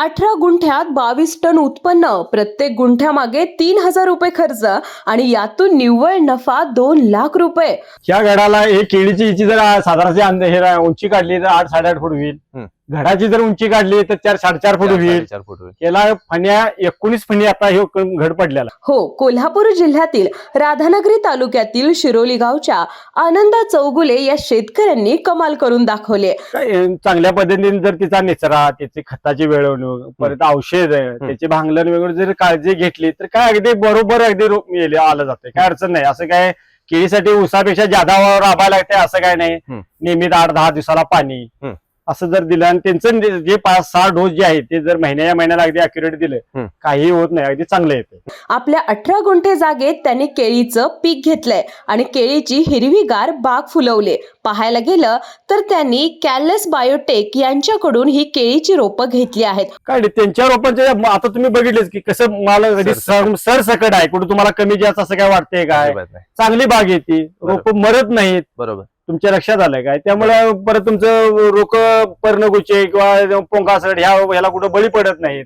अठरा गुंठ्यात बावीस टन उत्पन्न प्रत्येक गुंठ्यामागे तीन हजार रुपये खर्च आणि यातून निव्वळ नफा दोन लाख रुपये ह्या घडाला एक केळीची हिची जर हे रा- उंची काढली तर आठ साडेआठ फूट होईल. घडाची जर उंची काढली तर चार साडेचार फूट होईल. चार फूट होईल. याला फण्या एकोणीस फणी आता हे घड पडलेला. हो कोल्हापूर जिल्ह्यातील राधानगरी तालुक्यातील शिरोली गावच्या आनंदा चौगुले या शेतकऱ्यांनी कमाल करून दाखवले. चांगल्या पद्धतीने जर तिचा निचरा त्याची खताची वेळवणूक परत औषध त्याची भांगलन वगैरे जर काळजी घेतली तर काय अगदी बरोबर अगदी रो- येले- आलं जाते काय अडचण नाही. असं काय केळीसाठी उसापेक्षा जादा राबायला लागते असं काय नाही. नियमित आठ दहा दिवसाला पाणी. असं जर दिलं आणि त्यांचं जे- जे पाच सहा डोस जे आहेत ते जर महिन्या महिन्याला अगदी अक्युरेट दिलं. काही होत नाही अगदी चांगलं येते आपल्या अठरा गुंठे जागेत त्यांनी केळीचं पीक घेतलंय आणि केळीची हिरवीगार बाग फुलवले. पाहायला गेलं तर त्यांनी कॅलस बायोटेक यांच्याकडून ही केळीची रोपं घेतली आहेत. काय त्यांच्या रोपांचे आता तुम्ही बघितलेच की कसं मला सरसकट. सर- सरसकट आहे. कुठे तुम्हाला कमी जास्त असं काय वाटतंय काय? अजिबात नाही. चांगली बाग येते रोप मरत नाहीत. बरोबर. तुमच्या लक्षात आलंय काय? त्यामुळे परत तुमचं रोक पर्णगुचे किंवा पोंगासड ह्या ह्याला कुठं बळी पडत नाहीत.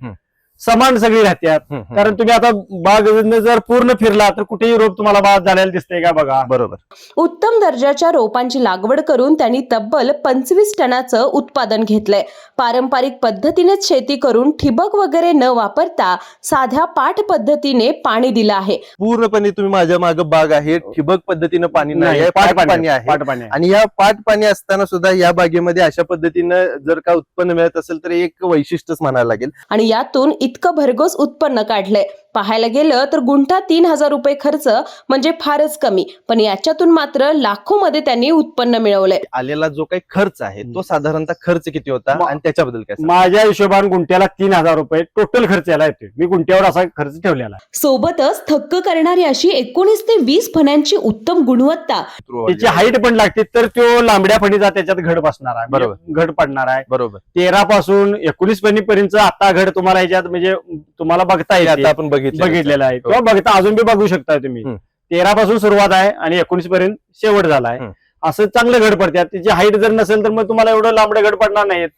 समान सगळी हम्म. कारण तुम्ही आता बाग जर पूर्ण फिरला तर कुठेही रोप तुम्हाला बाद झालेला दिसतंय का बघा? बरोबर. उत्तम दर्जाच्या रोपांची लागवड करून त्यांनी तब्बल पंचवीस टनाचं उत्पादन घेतलंय. पारंपरिक पद्धतीनेच शेती करून ठिबक वगैरे न वापरता साध्या पाठ पद्धतीने पाणी दिलं आहे. पूर्णपणे तुम्ही माझ्या मागे बाग आहे. ठिबक पद्धतीनं पाणी नाही आहे, पाट पाणी आहे. आणि या पाट पाणी असताना सुद्धा या बागेमध्ये अशा पद्धतीनं जर का उत्पन्न मिळत असेल तर एक वैशिष्ट्यच म्हणायला लागेल. आणि यातून इतकं भरघोस उत्पन्न काढलंय. पाहायला गेलं तर गुंठा तीन हजार रुपये खर्च म्हणजे फारच कमी. पण याच्यातून मात्र लाखो मध्ये त्यांनी उत्पन्न मिळवलंय. आलेला जो काही खर्च आहे तो साधारणतः खर्च किती होता मा- आणि त्याच्याबद्दल काय सांगाल? माझ्या हिशोबाने गुंट्याला तीन हजार रुपये टोटल खर्च यायला येतोय. मी गुंट्यावर असा खर्च ठेवलेला आहे. सोबतच थक्क करणारी अशी एकोणीस ते वीस फण्यांची उत्तम गुणवत्ता. त्याची हाईट पण लागते तर तो लांबड्या फणीचा त्याच्यात घड बसणार आहे. बरोबर. म्हणजे घड पडणार आहे. बरोबर. तेरा पासून एकोणीस पर्यंत आता घड तुम्हाला ह्याच्यात म्हणजे तुम्हाला बघता हे येते आता आपण बघितलं बघितलेला आहे. हो. किंवा बघता अजून बी बघू शकता तुम्ही. तेरा पासून सुरुवात आहे आणि एकोणीस पर्यंत शेवट झाला आहे. असं चांगलं घड पडतात त्याची हाईट जर नसेल तर मग तुम्हाला एवढं लांबडे घड पडणार नाहीत.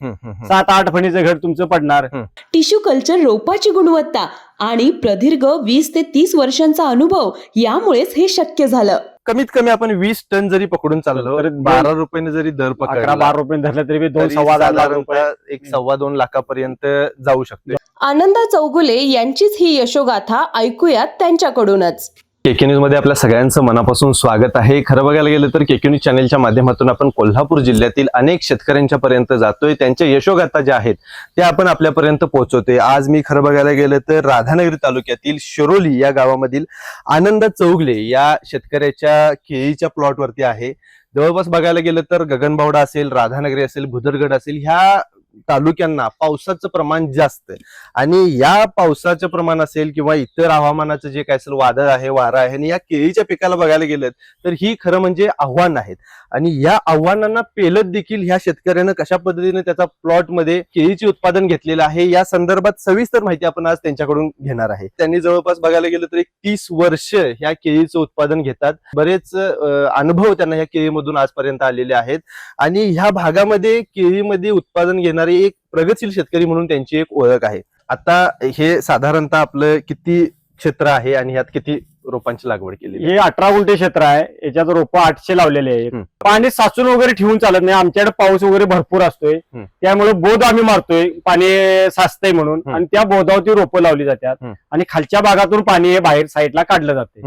सात आठ फणीचं घड तुमचं पडणार. टिश्यू कल्चर रोपाची गुणवत्ता आणि प्रदीर्घ वीस ते तीस वर्षांचा अनुभव यामुळेच हे शक्य झालं. कमीत कमी आपण वीस टन जरी पकडून चाललो तर बारा रुपयाने जरी दर अकरा पकडला बारा रुपये धरलं तरी बी दोन तरी सव्वा दहा लाख रुपये. साधारणतः एक सव्वा दोन लाखापर्यंत जाऊ शकतो आनंदा चौगुले यांचीच ही यशोगाथा ऐकूयात त्यांच्याकडूनच. केके न्यूजमध्ये आपल्या सगळ्यांचं मनापासून स्वागत आहे. खरं बघायला गेलं तर केके न्यूज चॅनलच्या माध्यमातून आपण कोल्हापूर जिल्ह्यातील अनेक शेतकऱ्यांच्या पर्यंत जातोय. त्यांच्या यशोगाथा ज्या आहेत त्या आपण आपल्यापर्यंत पोहोचवतोय. आज मी खरं बघायला गेलं तर राधानगरी तालुक्यातील शिरोली या गावामधील आनंद चौगले या शेतकऱ्याच्या केळीच्या प्लॉटवरती आहे. जवळपास बघायला गेलं तर गगनबावडा असेल राधानगरी असेल भुदरगड असेल ह्या तालुक्यांना पावसाचं प्रमाण जास्त आणि या पावसाचं प्रमाण असेल किंवा इतर हवामानाचं जे काय असेल वादळ आहे वारा आहे आणि या केळीच्या पिकाला बघायला गेलं तर ही खरं म्हणजे आव्हान आहेत. आणि या आव्हानांना पेलत देखील ह्या शेतकऱ्यानं कशा पद्धतीने त्याचा प्लॉटमध्ये केळीचे उत्पादन घेतलेलं आहे या संदर्भात सविस्तर माहिती आपण आज त्यांच्याकडून घेणार आहे. त्यांनी जवळपास बघायला गेलं तर एक तीस वर्ष ह्या केळीचं उत्पादन घेतात. बरेच अनुभव त्यांना ह्या केळीमधून आजपर्यंत आलेले आहेत. आणि ह्या भागामध्ये केळीमध्ये उत्पादन घेणार एक प्रगतशील शेतकरी म्हणून त्यांची एक ओळख आहे. आता हे साधारणतः आपलं किती क्षेत्र आहे आणि ह्यात किती रोपांची लागवड केली हे अठरा गुंठे क्षेत्र आहे. याच्यात रोपं आठशे लावलेले आहेत. पाणी साचून वगैरे ठेवून चालत नाही. आमच्याकडे पाऊस वगैरे भरपूर असतोय. त्यामुळे बोध आम्ही मारतोय. पाणी साचतंय म्हणून. आणि त्या बोधावरती रोपं लावली जातात. आणि खालच्या भागातून पाणी हे बाहेर साईडला काढलं जाते.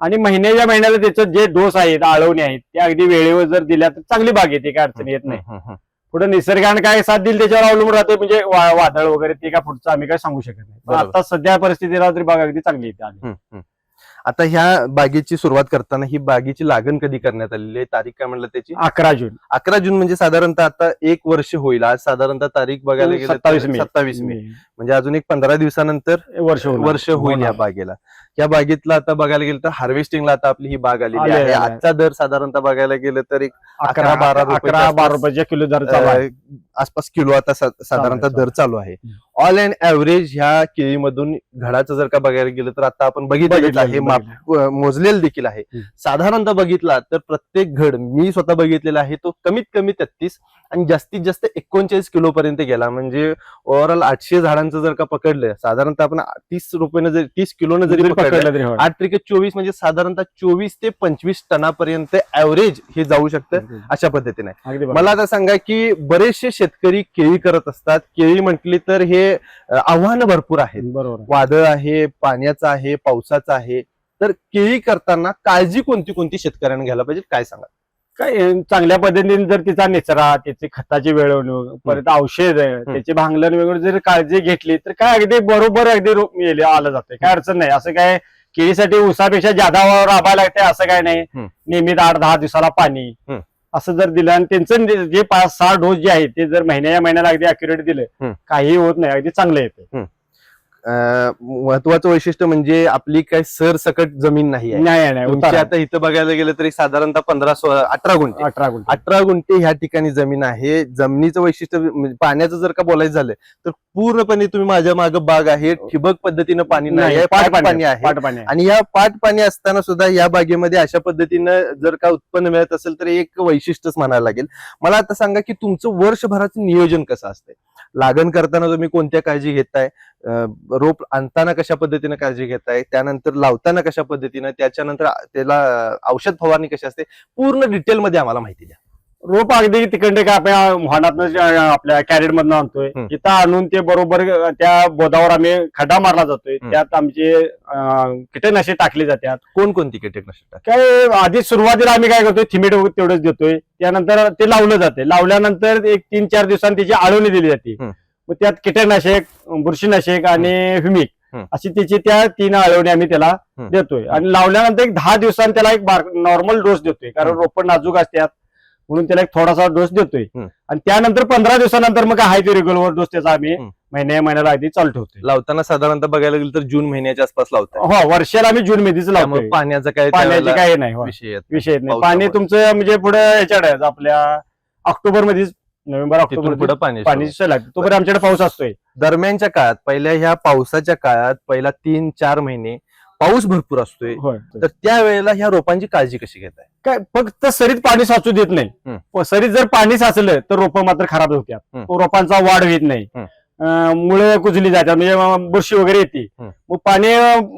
आणि महिन्याच्या महिन्याला त्याचं जे डोस आहेत आळवणी आहेत ते अगदी वेळेवर जर दिल्या तर चांगली बाग येते काय अडचण येत नाही. पुढे निसर्गाने काय साथ दिली त्याच्यावर अवलंबून राहते म्हणजे वादळ वगैरे ते काय पुढचं आम्ही काय सांगू शकत नाही पण बरोबर. आता सध्या परिस्थितीला तरी बाग अगदी चांगली येते हम्म, हम्म. आता ह्या बागेची सुरुवात करताना ही बागेची लागण कधी करण्यात आलेली आहे तारीख काय म्हणलं त्याची अकरा जून अकरा जून म्हणजे साधारणतः आता एक वर्ष होईल आज साधारणतः तारीख बघायला गेलं तर 27 मे. सत्तावीस मे म्हणजे अजून एक पंधरा दिवसानंतर वर्ष होणार. वर्ष होईल या. बागेला या बागेतला आता बघायला गेलं तर हार्वेस्टिंगला आता आपली ही बाग आलेली आलेली आहे. आजचा दर साधारणतः बघायला गेलं तर एक अकरा बारा रुपयाच्या अकरा बारा आसपास. रुपयाच्या किलो दर चालू आहे. अं, आसपास किलो आता सा- साधारणतः चालू दर चालू आहे हम्म. ऑल अँड ऍव्हरेज ह्या केळीमधून घडाचं जर का बघायला गेलं तर आता आपण बघितलं, आहे मोजलेलं देखील आहे. साधारणतः बघितला तर प्रत्येक घड मी स्वतः बघितलेला आहे तो कमीत कमी तेहतीस आणि जास्तीत जास्त एकोणचाळीस किलो पर्यंत गेला म्हणजे ओव्हरऑल आठशे झाडांचं जर का पकडलं साधारणतः आपण तीस रुपयानं जरी तीस किलोनं जरी जरी पकडलं. आठ त्रिके चोवीस म्हणजे साधारणतः चोवीस ते पंचवीस टनापर्यंत ऍव्हरेज हे जाऊ शकतं अशा पद्धतीने. मला आता सांगा की बरेचसे शेतकरी केळी करत असतात केळी म्हटली तर हे अ, आव्हानं भरपूर आहेत. बरोबर वादळ आहे पाण्याचं आहे पावसाचं आहे. तर केळी करताना काळजी कोणती कोणती शेतकऱ्यांना घ्यायला पाहिजे? काय सांगा काय चांगल्या पद्धतीने जर तिचा निचरा त्याची खताची वेळवणूक परत औषध त्याची भांगलन वगैरे जर काळजी घेतली तर काय अगदी बरोबर अगदी आलं जाते काय अडचण नाही. असं काय केळीसाठी उसापेक्षा जादा राबायला लागते असं काय नाही. नियमित आठ दहा दिवसाला पाणी. असं जर दिलं आणि त्यांचं जे- पाच सहा डोस जे आहेत ते जर महिन्या महिन्याला अगदी अक्युरेट दिले. काही होत नाही. अगदी चांगलं येते महत्वाचं वैशिष्ट्य म्हणजे आपली काही सरसकट जमीन नाही आहे. नाही नाही तुमची उतारा. आता इथं बघायला गेलं तरी साधारणतः पंधरा सोळा अठरा गुंठे. अठरा गुंठे. अठरा गुंठे ह्या ठिकाणी जमीन आहे. जमिनीचं वैशिष्ट्य म्हणजे पाण्याचं जर का बोलायचं झालं तर पूर्णपणे तुम्ही माझ्या मागे बाग आहे. ठिबक पद्धतीनं पाणी नाही आहे पाट पाणी आहे. पाट पाणी आहे. आणि या पाट पाणी असताना सुद्धा या बागेमध्ये अशा पद्धतीनं जर का उत्पन्न मिळत असेल तर एक वैशिष्ट्यच म्हणायला लागेल. मला आता सांगा की तुमचं वर्षभराचं नियोजन कसं असतंय? लागण करताना तुम्ही कोणत्या काळजी घेताय? रोप आणताना कशा पद्धतीनं काळजी घेताय? त्यानंतर लावताना कशा पद्धतीनं? त्याच्यानंतर त्याला औषध फवारणी कशी असते? पूर्ण डिटेलमध्ये आम्हाला माहिती द्या. रोप अगदी तिकडे का आपल्या मोहनात आपल्या कॅरेट मधनं आणतोय. इथं आणून ते बरोबर त्या बोधावर आम्ही खड्डा मारला जातोय. त्यात आमचे कीटकनाशके टाकली जातात कोणकोणती कीटकनाशक काय आधी सुरुवातीला आम्ही काय करतोय थिमेट तेवढंच देतोय त्यानंतर ते लावलं जाते लावल्यानंतर एक तीन चार दिवसांनी त्याची आळवणी दिली जाते. मग त्यात कीटकनाशक बुरशीनाशक आणि ह्युमिक. अशी त्याची त्या तीन आळवणी आम्ही त्याला. देतोय आणि लावल्यानंतर एक दहा दिवसांनी त्याला एक नॉर्मल डोस देतोय कारण. रोपण नाजूक असतात म्हणून त्याला एक थोडासा डोस देतोय. हम्म. आणि त्यानंतर पंधरा दिवसानंतर मग आहे ते रेग्युलर डोस त्याचा आम्ही हम्म. महिन्या महिन्याला अगदी चालू ठेवतोय. लावताना साधारणतः बघायला गेलं तर जून महिन्याच्या आसपास लावताय. हो वर्षाला आम्ही जून मध्येच त्यामुळे लावतोय. पाण्याचा काय पाण्याचे त्यावेळेला काही नाही हो. विषय येत विषय नाही. पावसामुळे. पाणी तुमचं म्हणजे पुढे याच्याकडे आहे, आपल्या ऑक्टोबर मध्येच नोव्हेंबर तिथून ऑक्टोबर पुढे पाणी पाणी सुरू. लागते तोपर्यंत आमच्याकडे पाऊस असतोय. दरम्यानच्या काळात पहिल्या ह्या पावसाच्या काळात पहिला तीन चार महिने पाऊस भरपूर असतोय. होय. तर त्यावेळेला ह्या रोपांची काळजी कशी घेताय? काय फक्त सरीत पाणी साचू देत नाही. सरीत जर पाणी साचलं तर रोपं मात्र खराब. तो रोपांचा वाढ होत नाही. मुळे कुजली जातात. म्हणजे बुरशी वगैरे येते. मग पाणी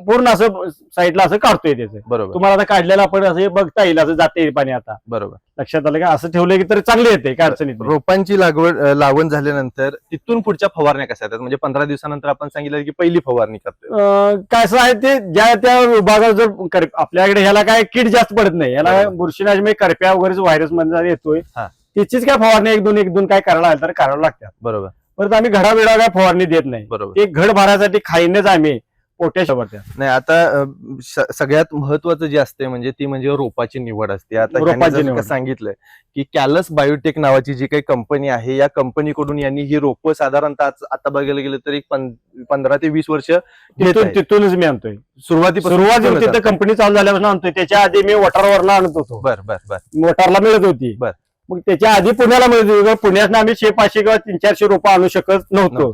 पूर्ण असं साईडला असं काढतोय त्याचं. बरोबर. तुम्हाला आता काढलेलं आपण असं हे बघता येईल असं जाते पाणी आता. बरोबर. लक्षात आलं का? असं ठेवलं की तर चांगले येते काय अडचणीत नाही. रोपांची लागवड अं, लावण झाल्यानंतर तिथून पुढच्या फवारण्या कशा येतात? म्हणजे पंधरा दिवसानंतर आपण सांगितलं की पहिली फवारणी करतोय. अं, काय असं आहे ते ज्या त्या विभागात जर कर- आपल्याकडे ह्याला काय कीड जास्त पडत नाही. याला बरोबर. बुरशीनाश म्हणजे करप्या वगैरे व्हायरसमध्ये येतोय हा. त्याचीच काय फवारणी एक दोन एक दोन काय करायला लागेल तर करावं लागतात. बरोबर. परत आम्ही घडाबिडा काय फवारणी देत नाही. बरोबर. ते घड भरायसाठी खाईनच आम्ही पोटॅश वापरतात नाही. आता स- सगळ्यात महत्वाचं जे असते म्हणजे ती म्हणजे रोपाची निवड असते. आता ह्याने रोपाची जसं का निवड. सांगितलं की कॅलस बायोटेक नावाची जी काही कंपनी आहे या कंपनीकडून यांनी ही रोपं साधारणतः आज- आता बघायला गेलं तर एक पं- पंधरा ते वीस वर्ष तिथून. तिथूनच मी आणतोय. सुरुवातीपासून तिथं आणताय. कंपनी चालू झाल्यापासून आणतोय. त्याच्या आधी मी वॉटरवरनं आणत होतो. बर बर बर. वॉटरला मिळत होती. बर. मग त्याच्या आधी पुण्याला मिळत होती पुण्यात आम्ही शे पाचशे किंवा तीन चारशे रोपं आणू शकत नव्हतो.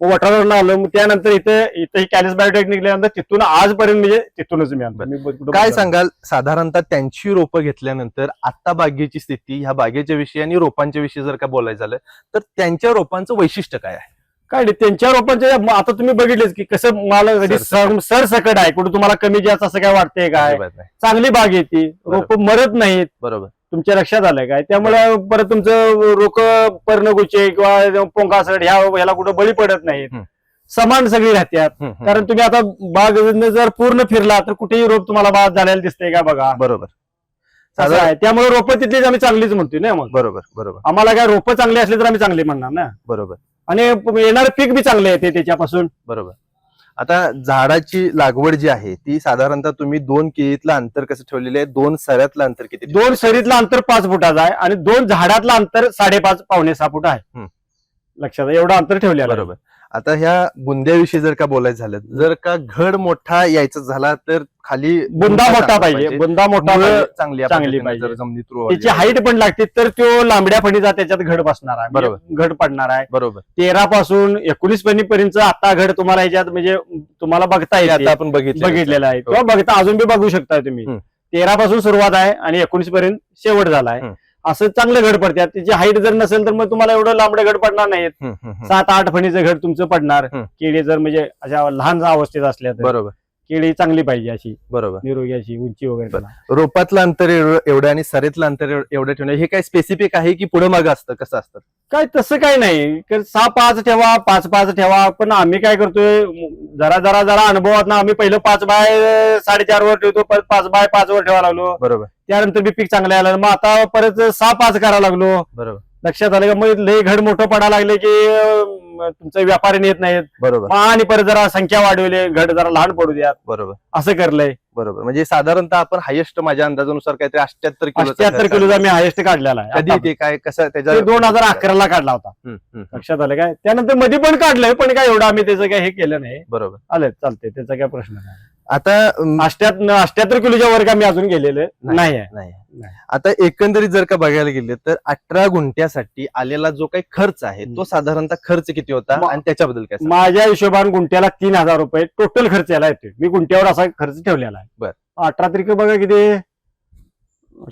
वॉटरवरनं आलो मग त्यानंतर इथं इथं ही कॅलिस बायोटेक निघल्यानंतर तिथून आजपर्यंत म्हणजे तिथूनच मी आणतो काय सांगाल साधारणतः त्यांची रोपं घेतल्यानंतर आता बागेची स्थिती ह्या बागेच्या विषयी आणि रोपांच्या विषयी जर का बोलायचं झालं तर त्यांच्या रोपांचं वैशिष्ट्य काय आहे? काय नाही, त्यांच्या रोपांचे आता तुम्ही बघितलेच की कसं मला कधी सरसकट. सर सरसकट आहे. कुठं तुम्हाला कमी जास्त असं काय वाटतंय काय. चांगली बाग येते रोप मरत नाहीत. बरोबर. तुमच्या लक्षात आलंय काय? त्यामुळे परत तुमचं रोक पर्णगुचे किंवा पोंगासड ह्या ह्याला कुठं बळी पडत नाहीत. समान सगळी राहतात हम्म. कारण तुम्ही आता बाग जर पूर्ण फिरला तर कुठेही रोप तुम्हाला बाद झालेला दिसतंय का बघा? बरोबर. आहे. त्यामुळे रोपं तिथलीच आम्ही चांगलीच म्हणतोय ना मग. बरोबर बरोबर. आम्हाला काय रोपं चांगली असली तर आम्ही चांगली म्हणणार ना? बरोबर. आणि येणारं पीक बी चांगलं येते त्याच्यापासून. बरोबर. आता झाडाची लागवड जी आहे ती साधारणतः तुम्ही दोन केळीतलं अंतर कसं ठेवलेलं आहे दोन सऱ्यातलं अंतर किती दोन सरीतलं अंतर पाच फुटाचं आहे आणि दोन झाडातलं अंतर साडेपाच पावणे सहा फूट आहे. लक्षात आहे. एवढं अंतर ठेवलेलं आहे. बरोबर आता ह्या बुंद्याविषयी जर का बोलायचं झालं जर का घड मोठा यायचा झाला तर खाली बुंदा मोठा पाहिजे बुंदा मोठा. चांगली चांगली पाहिजे. जमिनीत हाईट पण लागते तर तो लांबड्या फणीचा त्याच्यात घड बसणार आहे बरोबर. म्हणजे घड पडणार आहे बरोबर तेरा पासून एकोणीस पर्यंत आता घड तुम्हाला ह्याच्यात म्हणजे तुम्हाला बघता येते आता आपण बघितलं बघितलेलं आहे हो. किंवा बघता अजून बी बघू शकता तुम्ही. तेरा पासून सुरुवात आहे आणि एकोणीस पर्यंत शेवट झाला आहे. असं चांगलं घड पडतात त्याची हाईट जर नसेल तर मग तुम्हाला एवढं लांबडं घड पडणार नाहीत. सात आठ फणीचं घड तुमचं पडणार. केळी जर म्हणजे अशा लहान अवस्थेत असल्या बरोबर. केळी चांगली पाहिजे अशी. बरोबर. निरोगी अशी उंची वगैरे. रोपातलं अंतर एवढं आणि सरेतलं अंतर एवढं ठेवणं हे काय स्पेसिफिक आहे की पुढे मागं असतं कसं असतं? काय तसं काय नाही. सहा पाच ठेवा पाच पाच ठेवा. पण आम्ही काय करतोय जरा जरा जरा अनुभवात ना आम्ही पहिलं पाच बाय साडेचार वर ठेवतो पाच बाय पाच वर ठेवा लागलो. बरोबर. त्यानंतर बी पीक चांगलं आलं. मग आता परत सहा पाच करायला लागलो. बरोबर. लक्षात आलं का मग लय घड मोठं पडायला लागले की तुमचं व्यापारी नेत नाहीत. बरोबर. आणि परत जरा संख्या वाढवली घड जरा लहान पडू द्यात. बरोबर. असं करलंय. बरोबर. म्हणजे साधारणतः आपण हायेस्ट माझ्या अंदाजानुसार काहीतरी अठ्याहत्तर किलो अठ्याहत्तर किलोचा मी हायेस्ट काढलेला आहे. कधी. ते काय कसं त्याच्या ते दोन हजार अकराला काढला होता. हम्म, हम्म, लक्षात आलं काय त्यानंतरमध्ये पण काढलंय पण काय एवढं आम्ही त्याचं काय हे केलं नाही. बरोबर. आलं चालतंय. त्याचा काय प्रश्न नाही. आता अं, अष्ट्यात अष्ट्याहत्तर किलोच्या वर आम्ही अजून गेलेलं नाही. नाही आहे नाही नाही. आता एकंदरीत जर का बघायला गेले तर अठरा गुंठ्यासाठी आलेला जो काही खर्च आहे तो साधारणतः खर्च किती होता मा- आणि त्याच्याबद्दल काय? माझ्या हिशोबाने गुंट्याला तीन हजार रुपये टोटल खर्च यायला येतोय मी गुंट्यावर असा खर्च ठेवलेला आहे बर. अठरा तारीख बघा किती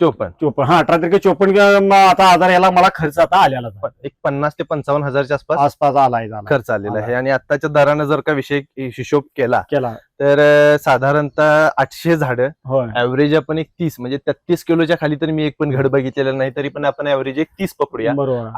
चोपन्न. चोपन्न. हा अठरा तारीख चोपन्न आता हजार याला मला खर्च आता आलेला. एक पन्नास ते पंचावन्न हजारच्या आसपास आसपास आलाय खर्च आलेला आहे. आणि आताच्या दरानं जर का विषय हिशोब केला केला. तर साधारणतः आठशे झाडं होय. ऍव्हरेज आपण एक तीस म्हणजे तेहतीस किलोच्या खाली तरी मी एक पण घड बघितलेलं नाही तरी पण आपण ऍव्हरेज एक तीस पकडूया.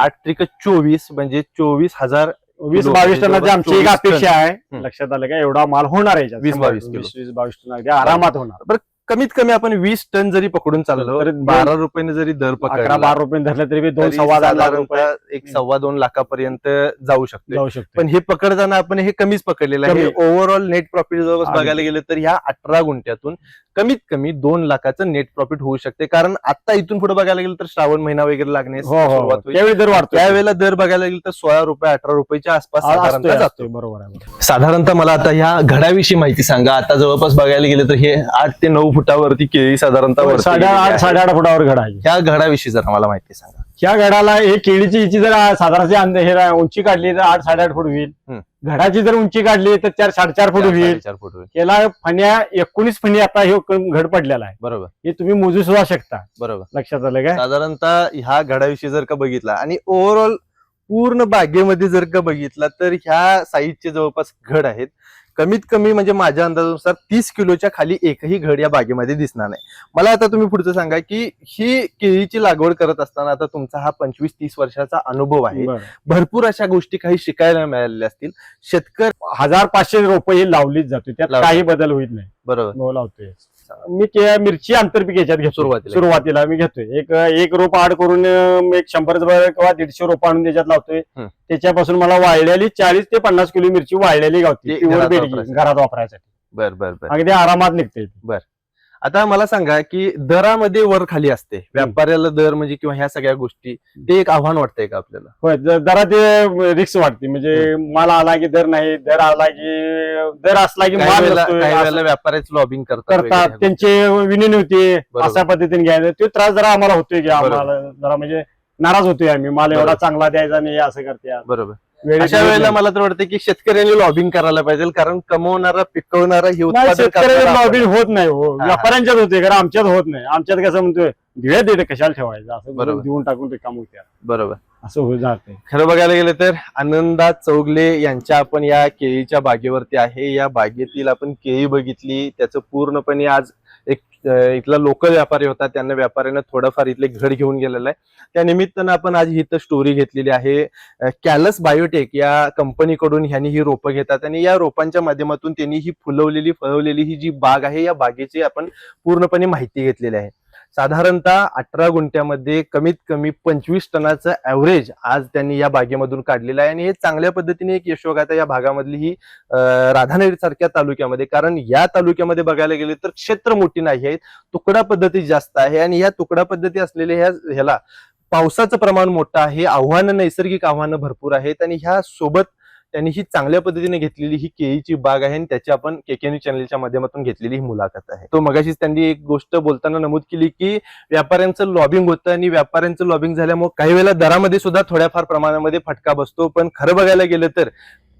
आठ त्रिक चोवीस म्हणजे चोवीस हजार वीस बावीस टनाची आमची एक 24 अपेक्षा आहे. लक्षात आलं का? एवढा माल होणार आहे. 20-22 किलो. वीस वीस बावीस टन अगदी आरामात होणार. कमीत कमी आपण वीस टन जरी पकडून चाललो तर बारा रुपयाने जरी दर अकरा पकडला बारा रुपये धरले तरी बी दोन तरी सव्वा दहा लाख रुपये साधारणतः एक सव्वा दोन लाखापर्यंत जाऊ शकतो जाऊ शकतो पण हे पकडताना आपण हे कमीच पकडलेलं आहे कमी. ओव्हरऑल नेट प्रॉफिट जवळ. बघायला गेलं तर ह्या अठरा गुंठ्यातून कमीत कमी दोन लाखाचं नेट प्रॉफिट होऊ शकते. कारण आता इथून पुढे बघायला गेलं तर श्रावण महिना वगैरे लागण्यास हो हो त्यावेळी दर वाढतो त्यावेळेला दर बघायला गेलं तर सोळा रुपये अठरा रुपयाच्या आसपास साधारणतः जातो बरोबर आहे साधारणतः मला आता ह्या घडाविषयी माहिती सांगा. आता जवळपास बघायला गेलं तर हे आठ ते नऊ फुटावरती केळी साधारणतः वरती साडे गेलेली आठ आहे. साडेआठ फुटावर घड आहे. ह्या घडाविषयी जरा मला माहिती सांगा. ह्या घडाला हे केळीची हिची जर हे रा- उंची काढली तर आठ साडेआठ फूट होईल. घडाची जर उंची काढली तर चार साडेचार फूट होईल. साडेचार फूट होईल. याला फण्या एकोणीस फणी आता हे घड पडलेला आहे. बरोबर. हे तुम्ही मोजू सुद्धा शकता. बरोबर. लक्षात आलं काय? साधारणतः ह्या घडाविषयी जर का बघितला आणि ओव्हरऑल पूर्ण बागेमध्ये जर का बघितला तर ह्या साईजचे जवळपास घड आहेत. कमीत कमी म्हणजे माझ्या अंदाजानुसार तीस किलोच्या खाली एकही घड या बागेमध्ये दिसणार नाही. मला आता तुम्ही पुढचं सांगा की ही केळीची लागवड करत असताना आता तुमचा हा पंचवीस तीस वर्षाचा अनुभव आहे. भरपूर अशा गोष्टी काही शिकायला मिळालेल्या असतील. शेतकरी हजार पाचशे रोपं ही लावलीच जाते. त्यात. काही बदल होत नाही. बरोबर. हो, लावतोय मी मिरची आंतरपीक याच्यात घेतो सुरुवातीला. सुरुवातीला मी घेतोय एक एक रोप आड करून एक शंभर किंवा दीडशे रोप आणून त्याच्यात लावतोय. त्याच्यापासून मला वाळलेली चाळीस ते पन्नास किलो मिरची वाळलेली गावती घरात वापरायसाठी. बर बर बर अगदी आरामात निघते ती. आता मला सांगा की दरामध्ये वर खाली असते. व्यापाऱ्याला दर म्हणजे किंवा ह्या सगळ्या गोष्टी ते एक आव्हान वाटतंय का आपल्याला? होय ज- जरा ते रिक्स वाटते म्हणजे माल आला की दर नाही दर आला की दर असला की काही माल वेळेला नसतोय, काही असं वेळेला व्यापाऱ्याच लॉबिंग करतात त्यांचे विनंती होती बरोबर. अशा पद्धतीने घ्यायचं. तो त्रास जरा आम्हाला होतोय की. आम्हाला जरा म्हणजे नाराज होतोय आम्ही. माल एवढा बरोबर. चांगला द्यायचा नाही असं करते. बरोबर. अशा वेळेला. मला तर वाटतं की शेतकऱ्यांनी लॉबिंग करायला पाहिजे कारण कमवणारा पिकवणारा हे उत्पादन. लॉबिंग होत नाही हो. व्यापाऱ्यांच्यात होते कारण आमच्यात होत नाही आमच्यात कसं म्हणतोय दिव्या देते कशाला ठेवायचं असं बरोबर. देऊन टाकून ते काम होते बरोबर असं होत जाते खरं बघायला गेलं तर आनंदा चौगले यांच्या आपण या केळीच्या बागेवरती आहे या बागेतील आपण केळी बघितली त्याचं पूर्णपणे आज एक इथला लोकल व्यापारी होता त्यांना व्यापाऱ्यानं थोडंफार इथले घड घेऊन गेलेलं आहे. त्या निमित्तानं आपण आज इथं स्टोरी घेतलेली आहे कॅलस बायोटेक या कंपनीकडून ह्यांनी ही रोपं घेतात आणि या रोपांच्या माध्यमातून त्यांनी ही फुलवलेली फळवलेली ही जी बाग आहे या बागेची आपण पूर्णपणे माहिती घेतलेली आहे. साधारणतः अठरा गुंठ्यामध्ये कमीत कमी पंचवीस टनाचं ऍव्हरेज आज त्यांनी या बागेमधून काढलेलं आहे. आणि हे चांगल्या पद्धतीने एक यशोगाथा या भागामधली ही राधानगरी सारख्या तालुक्यामध्ये. कारण या तालुक्यामध्ये बघायला गेले तर क्षेत्र मोठी नाही आहेत तुकडा पद्धती जास्त आहे. आणि या तुकडा पद्धती असलेल्या ह्या ह्याला पावसाचं प्रमाण मोठं आहे. आव्हानं नैसर्गिक आव्हानं भरपूर आहेत. आणि ह्या सोबत त्यांनी ही चांगल्या पद्धतीने घेतलेली ही केळीची बाग आहे आणि त्याची आपण केके चॅनलच्या माध्यमातून घेतलेली ही मुलाखत आहे. तो मगाशीच त्यांनी एक गोष्ट बोलताना नमूद केली की व्यापाऱ्यांचं लॉबिंग होतं आणि व्यापाऱ्यांचं लॉबिंग झाल्यामुळे काही वेळेला दरामध्ये सुद्धा थोड्याफार प्रमाणामध्ये फटका बसतो. पण खरं बघायला गेलं तर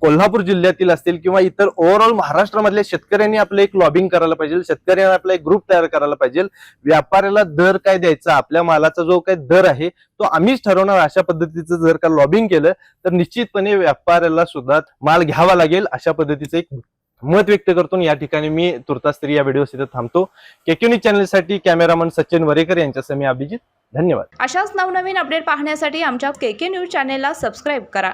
कोल्हापूर जिल्ह्यातील असतील किंवा इतर ओव्हरऑल महाराष्ट्रामधल्या शेतकऱ्यांनी आपलं एक लॉबिंग करायला पाहिजे शेतकऱ्यांनी आपला एक ग्रुप तयार करायला पाहिजे. व्यापाऱ्याला दर काय द्यायचा आपल्या मालाचा जो काय दर आहे तो आम्हीच ठरवणार. अशा पद्धतीचं जर का लॉबिंग केलं तर निश्चितपणे व्यापाऱ्याला सुद्धा माल घ्यावा लागेल. अशा पद्धतीचं एक मत व्यक्त करतो या ठिकाणी मी तुर्तास तरी या व्हिडिओ इथं थांबतो. केक्युनी चॅनलसाठी कॅमेरामन सचिन वरेकर यांच्यासह मी अभिजित. धन्यवाद. अशाच नवनवीन अपडेट पाहण्यासाठी आमच्या के के न्यूज चॅनेलला सबस्क्राईब करा.